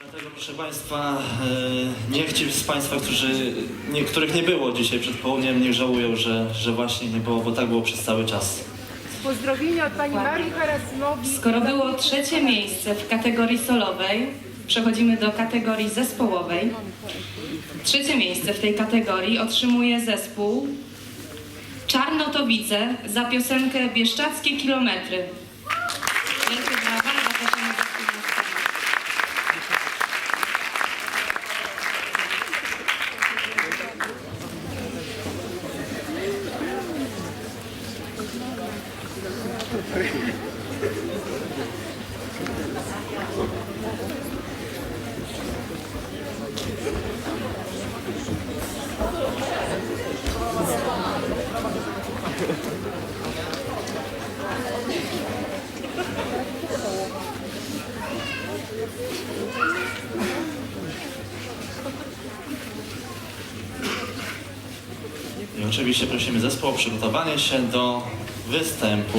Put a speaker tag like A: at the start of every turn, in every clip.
A: Dlatego, proszę Państwa, e, niech ci z Państwa, którzy, niektórych nie było dzisiaj przed południem, niech żałują, że, że właśnie nie było, bo tak było przez cały czas.
B: Pozdrowienia od Pani Marii Harasmowi.
C: Skoro było trzecie miejsce w kategorii solowej, przechodzimy do kategorii zespołowej. Trzecie miejsce w tej kategorii otrzymuje zespół Czarnotowice za piosenkę Bieszczackie Kilometry.
A: I oczywiście prosimy zespół o przygotowanie się do występu.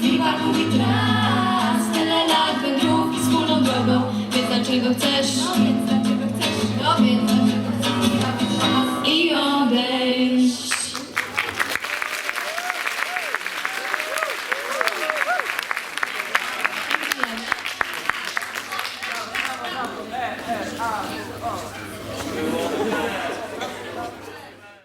D: Polski parków i Tyle lat wędrówki wspólną drogą Więc dlaczego chcesz? No
E: Dowiedz
D: no dlaczego chcesz I odejść
E: Thank you.